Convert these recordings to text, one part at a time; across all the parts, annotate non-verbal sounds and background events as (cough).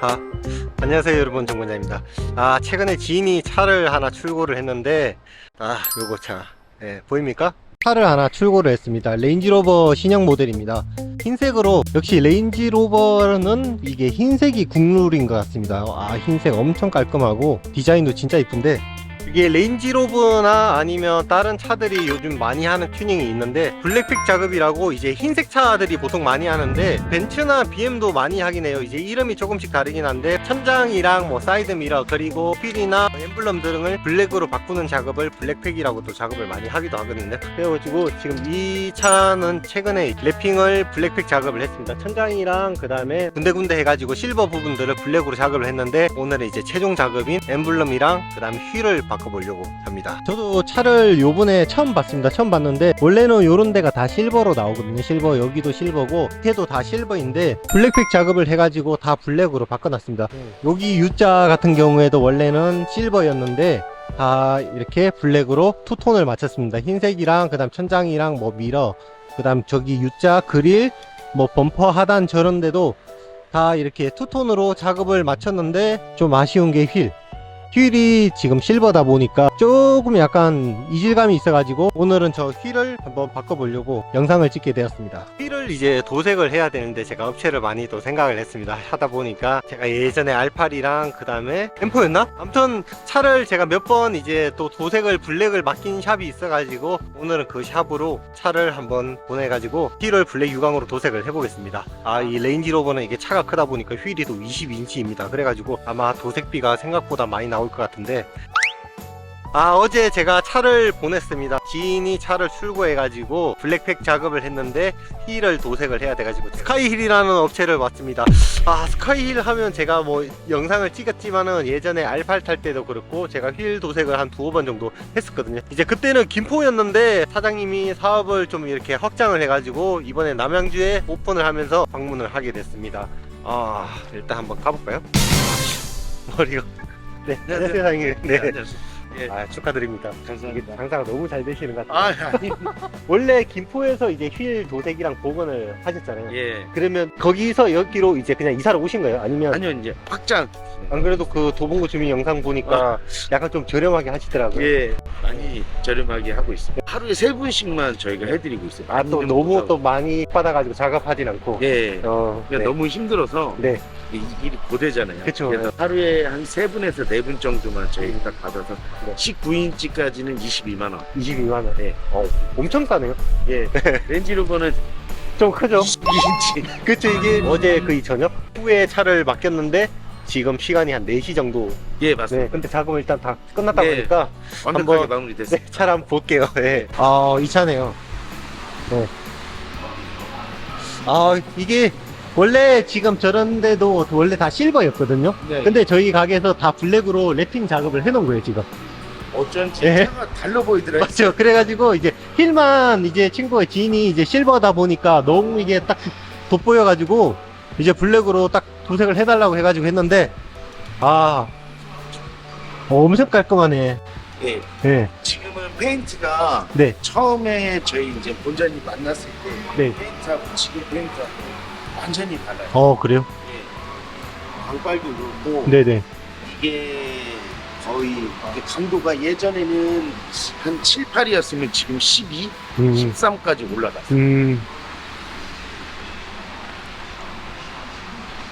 아, 안녕하세요 여러분. 정권자입니다. 아 최근에 지인이 차를 하나 출고를 했는데 아 요거 차 예, 보입니까? 차를 하나 출고를 했습니다. 레인지로버 신형 모델입니다. 흰색으로 역시 레인지로버는 이게 흰색이 국룰인 것 같습니다. 아 흰색 엄청 깔끔하고 디자인도 진짜 이쁜데 이게 레인지로버나 아니면 다른 차들이 요즘 많이 하는 튜닝이 있는데 블랙픽 작업이라고 이제 흰색 차들이 보통 많이 하는데 벤츠나 BM도 많이 하긴 해요. 이제 이름이 조금씩 다르긴 한데 천장이랑 뭐 사이드 미러 그리고 휠이나 엠블럼 등을 블랙으로 바꾸는 작업을 블랙픽이라고 또 작업을 많이 하기도 하거든요. 그래가지고 지금 이 차는 최근에 랩핑을 블랙픽 작업을 했습니다. 천장이랑 그 다음에 군데군데 해가지고 실버 부분들을 블랙으로 작업을 했는데 오늘은 이제 최종 작업인 엠블럼이랑 그 다음에 휠을 바꿔보려고 합니다. 저도 차를 요번에 처음 봤습니다. 처음 봤는데 원래는 요런 데가 다 실버로 나오거든요. 실버 여기도 실버고 밑에도 다 실버인데 블랙픽 작업을 해가지고 다 블랙으로 바꿔놨습니다. 여기 U자 같은 경우에도 원래는 실버였는데 다 이렇게 블랙으로 투톤을 맞췄습니다. 흰색이랑 그 다음 천장이랑 뭐 미러 그 다음 저기 U자 그릴 뭐 범퍼 하단 저런 데도 다 이렇게 투톤으로 작업을 마쳤는데 좀 아쉬운 게 휠. 휠이 지금 실버다 보니까 조금 약간 이질감이 있어가지고 오늘은 저 휠을 한번 바꿔보려고 영상을 찍게 되었습니다. 휠을 이제 도색을 해야 되는데 제가 업체를 많이 또 생각을 했습니다. 하다 보니까 제가 예전에 R8이랑 그 다음에 M4였나? 아무튼 차를 제가 몇 번 이제 또 도색을 블랙을 맡긴 샵이 있어가지고 오늘은 그 샵으로 차를 한번 보내가지고 휠을 블랙 유광으로 도색을 해보겠습니다. 아 이 레인지로버는 이게 차가 크다 보니까 휠이 또 20인치입니다. 그래가지고 아마 도색비가 생각보다 많이 나올 것 같은데. 아 어제 제가 차를 보냈습니다. 지인이 차를 출고해가지고 블랙팩 작업을 했는데 휠을 도색을 해야 돼가지고 스카이힐이라는 업체를 왔습니다. 아 스카이힐 하면 제가 뭐 영상을 찍었지만은 예전에 R8 탈 때도 그렇고 제가 휠 도색을 한 두어 번 정도 했었거든요. 이제 그때는 김포였는데 사장님이 사업을 좀 이렇게 확장을 해가지고 이번에 남양주에 오픈을 하면서 방문을 하게 됐습니다. 아 일단 한번 가볼까요? 머리가 네 안녕하세요 사장님 네. 안녕하세요. 예. 아 축하드립니다. 이게 감사합니다. 장사가 너무 잘 되시는 것 같아요. 아, 아니. 원래 김포에서 이제 휠 도색이랑 복원을 하셨잖아요. 예. 그러면 거기서 여기로 이제 그냥 이사를 오신 거예요? 아니면 아니요, 이제 확장. 안 그래도 그 도봉구 주민 영상 보니까 약간 좀 저렴하게 하시더라고요. 예. 많이 저렴하게 하고 있습니다. 하루에 세 분씩만 저희가 해드리고 있어요. 아 또 너무 또 많이 받아가지고 작업하진 않고. 예. 어, 그러니까 네. 너무 힘들어서 네. 이 일이 고되잖아요. 그쵸. 래서 하루에 한 세 분에서 네 분 정도만 저희가 딱 받아서 네. 19인치까지는 22만 원. 22만 원. 예. 어, 엄청 싸네요. 예. (laughs) 렌지로버는 좀 크죠? 22인치. 그쵸 이게 (laughs) 어제 그이 저녁 후에 차를 맡겼는데 지금 시간이 한 4시 정도. 예, 네. 맞습니다. 근데 작업은 일단 다 끝났다 네. 보니까 완벽하게 한번- 마무리됐어요. 네, 차를 한번 볼게요. (laughs) 네. 아, 이 차네요. 네. 아, 이게 원래 지금 저런 데도 원래 다 실버였거든요. 네. 근데 저희 가게에서 다 블랙으로 랩핑 작업을 해놓은 거예요, 지금. 어쩐지 예. 차가 달라 보이더라고요. 맞죠. 그래가지고 이제 힐만 이제 친구의 지인이 이제 실버다 보니까 너무 이게 딱 돋보여가지고 이제 블랙으로 딱 도색을 해달라고 해가지고 했는데 아, 어, 엄청 깔끔하네. 예. 네. 지금은 페인트가 네. 처음에 저희 이제 본전이 만났을 때 네. 페인트하고 지금 페인트하고 완전히 달라요. 어, 그래요? 예. 광빨도 그렇고 네네. 이게 거의 이게 강도가 예전에는 한 7, 8이었으면 지금 12, 음. 13까지 올라갔어요. 음.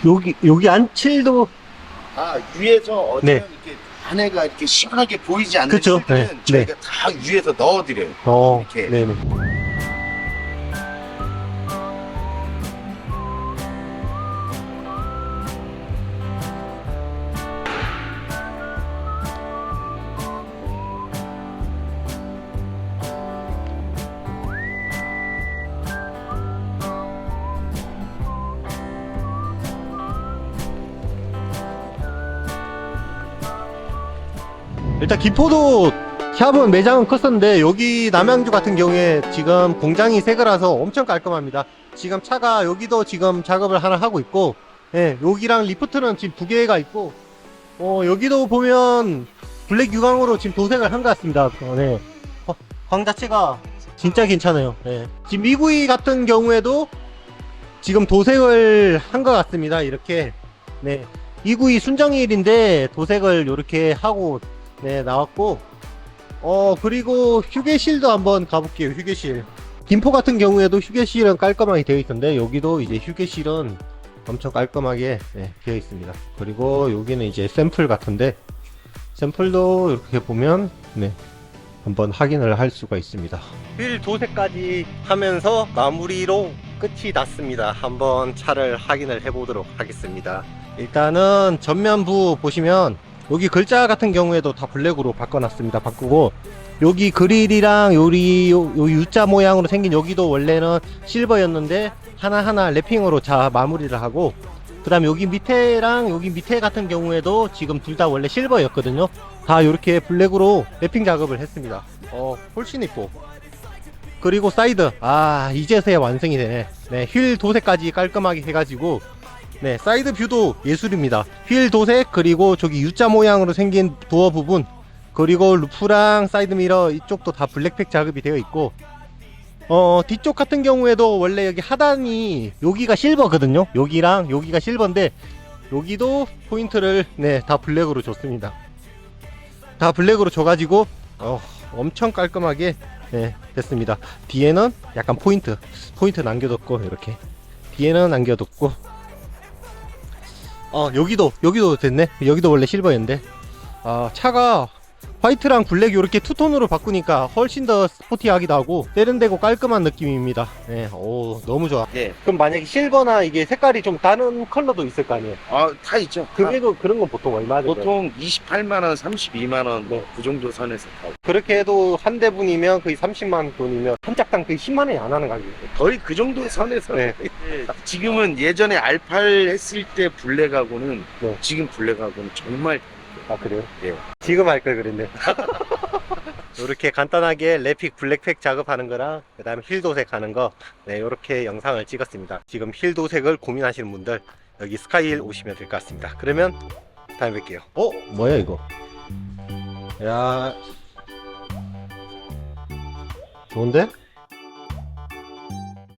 여기 여기 안칠도 아 위에서 어쩌면 네. 이렇게 안에가 이렇게 시원하게 보이지 않는 그쵸. 실들은 네. 저희가 다 위에서 넣어드려요. 어 이렇게. 네네 일단 김포도 샵은 매장은 컸었는데 여기 남양주 같은 경우에 지금 공장이 새 거라서 엄청 깔끔합니다. 지금 차가 여기도 지금 작업을 하나 하고 있고, 예, 여기랑 리프트는 지금 두 개가 있고, 어, 여기도 보면 블랙 유광으로 지금 도색을 한 것 같습니다. 어, 네. 어, 광 자체가 진짜 괜찮아요. 예. 지금 미구이 같은 경우에도 지금 도색을 한 것 같습니다. 이렇게. 네. 292 순정일인데 도색을 이렇게 하고 네 나왔고. 어 그리고 휴게실도 한번 가볼게요 휴게실. 김포 같은 경우에도 휴게실은 깔끔하게 되어 있던데 여기도 이제 휴게실은 엄청 깔끔하게 네, 되어 있습니다. 그리고 여기는 이제 샘플 같은데 샘플도 이렇게 보면 네 한번 확인을 할 수가 있습니다. 휠 도색까지 하면서 마무리로 끝이 났습니다. 한번 차를 확인을 해 보도록 하겠습니다. 일단은 전면부 보시면 여기 글자 같은 경우에도 다 블랙으로 바꿔놨습니다. 바꾸고 여기 그릴이랑 요리 요, 요 U자 모양으로 생긴 여기도 원래는 실버였는데 하나하나 랩핑으로 자 마무리를 하고 그 다음에 여기 밑에랑 여기 밑에 같은 경우에도 지금 둘 다 원래 실버였거든요. 다 이렇게 블랙으로 랩핑 작업을 했습니다. 어 훨씬 이뻐. 그리고 사이드. 아 이제서야 완성이 되네. 네휠 도색까지 깔끔하게 해가지고 네 사이드 뷰도 예술입니다. 휠 도색 그리고 저기 U자 모양으로 생긴 도어 부분 그리고 루프랑 사이드 미러 이쪽도 다 블랙팩 작업이 되어 있고 어 뒤쪽 같은 경우에도 원래 여기 하단이 여기가 실버거든요? 여기랑 여기가 실버인데 여기도 포인트를 네 다 블랙으로 줬습니다. 다 블랙으로 줘가지고 어, 엄청 깔끔하게 네, 됐습니다. 뒤에는 약간 포인트 포인트 남겨뒀고 이렇게. 뒤에는 남겨뒀고 어 여기도 여기도 됐네? 여기도 원래 실버였는데? 아 차가 화이트랑 블랙 이렇게 투톤으로 바꾸니까 훨씬 더 스포티하기도 하고 세련되고 깔끔한 느낌입니다 네, 오 너무 좋아 예. 그럼 만약에 실버나 이게 색깔이 좀 다른 컬러도 있을 거 아니에요 아, 다 있죠. 그게 그- 그런 건 보통 얼마 다 정도 보통 28만 원, 32만 원, 네. 그 정도 선에서 다. 그렇게 해도 한 대분이면 거의 30만 돈이면 한 짝당 거의 10만 원이 안 하는 가격이에요 거의 그 정도 선에서. 네. 예. 지금은 예전에 R8 했을 때 블랙하고는 네. 지금 블랙하고는 정말 아 그래요? 예. 지금 할 걸 그랬네 (laughs) 이렇게 간단하게 래픽 블랙팩 작업하는 거랑 그 다음에 힐 도색하는 거 네, 이렇게 영상을 찍었습니다 지금 힐 도색을 고민하시는 분들 여기 스카이힐 오시면 될 것 같습니다 그러면 다음에 뵐게요 어? 뭐야 이거 야 좋은데?